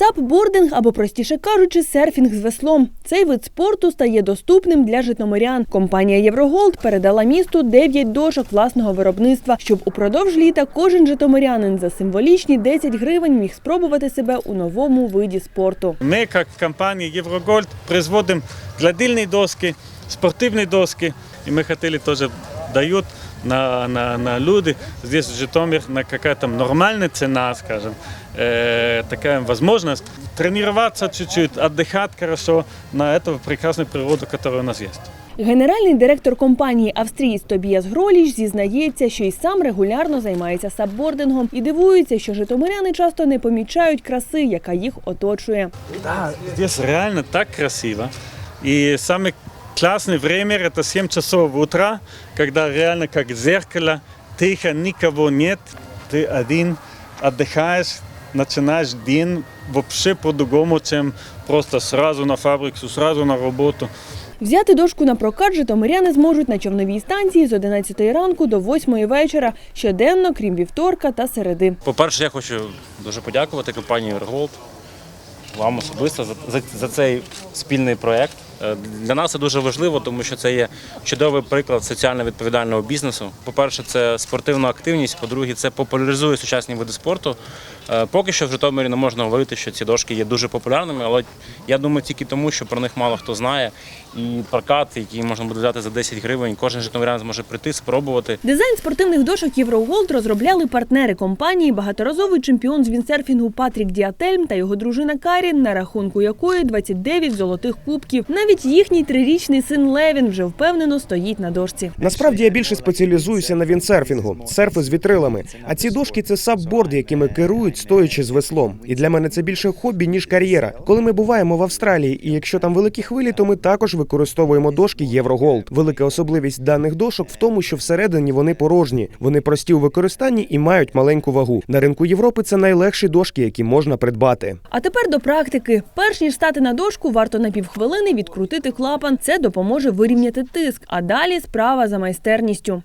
Сапбординг або простіше кажучи, серфінг з веслом. Цей вид спорту стає доступним для житомирян. Компанія Євроголд передала місту 9 дошок власного виробництва, щоб упродовж літа кожен житомирянин за символічні 10 гривень міг спробувати себе у новому виді спорту. Ми, як компанія Єврогольд, производимо гладильні доски, спортивні доски. І ми хотіли теж дають на, на, на люди здесь в Житомир на какая-то нормальная цена, скажем, э, такая возможность тренироваться чуть-чуть, отдыхать хорошо на эту прекрасную природу, которая у нас есть. Генеральний директор компанії австрієць Тобіас Гроліч зізнається, що й сам регулярно займається сапбордингом і дивується, що житомиряни часто не помічають краси, яка їх оточує. Да, здесь реально так красиво. И самое классное время это 7 часов утра, когда реально как зеркало, тихо, никого нет, ты один отдыхаешь, начинаешь день вообще по-другому, чем просто сразу на фабрику, сразу на работу. Взяти дошку на прокат житомиряни зможуть на човновій станції з 11 ранку до 8 вечора, щоденно, крім вівторка та середи. По-перше, я хочу дуже подякувати компанії Ерголд, вам особисто за, за, за цей спільний проєкт. Е, Для нас це дуже важливо, тому що це є чудовий приклад соціально відповідального бізнесу. По-перше, це спортивна активність, по-друге, це популяризує сучасні види спорту. Е, Поки що в Житомирі не можна говорити, що ці дошки є дуже популярними, але я думаю, тільки тому, що про них мало хто знає. І прокат, який можна буде взяти за 10 гривень, кожен житомирян зможе прийти, спробувати. Дизайн спортивних дошок Євроголд розробляли партнери компанії, багаторазовий чемпіон з віндсерфінгу Патрік Діательм та його дружина Карін, на рахунку якої 29 золотих кубків. Навіть їхній трирічний син Левін вже впевнено стоїть на дошці. Насправді я більше спеціалізуюся на віндсерфінгу, серфи з вітрилами. А ці дошки це сапборди, якими керують стоячи з веслом. І для мене це більше хобі ніж кар'єра. Коли ми буваємо в Австралії, і якщо там великі хвилі, то ми також використовуємо дошки Євроголд. Велика особливість даних дошок в тому, що всередині вони порожні. Вони прості у використанні і мають маленьку вагу. На ринку Європи це найлегші дошки, які можна придбати. А тепер до практики. Перш ніж стати на дошку, варто на півхвилини відкрутити клапан. Це допоможе вирівняти тиск. А далі справа за майстерністю.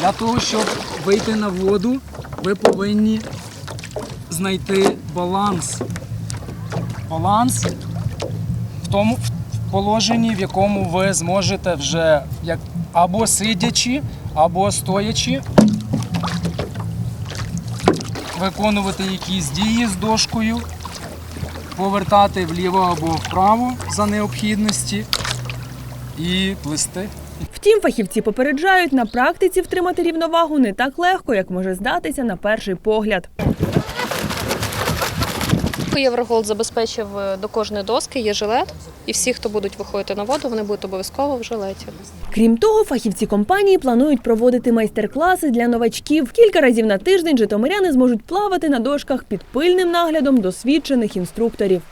Для того, щоб вийти на воду, ви повинні знайти баланс. Баланс в тому в положенні, в якому ви зможете вже як або сидячи, або стоячи виконувати якісь дії з дошкою, повертати вліво або вправо за необхідності і плисти. Втім, фахівці попереджають, на практиці втримати рівновагу не так легко, як може здатися на перший погляд. Євроголд забезпечив е, до кожної доски є жилет, і всі, хто будуть виходити на воду, вони будуть обов'язково в жилеті. Крім того, фахівці компанії планують проводити майстер-класи для новачків. Кілька разів на тиждень житомиряни зможуть плавати на дошках під пильним наглядом досвідчених інструкторів.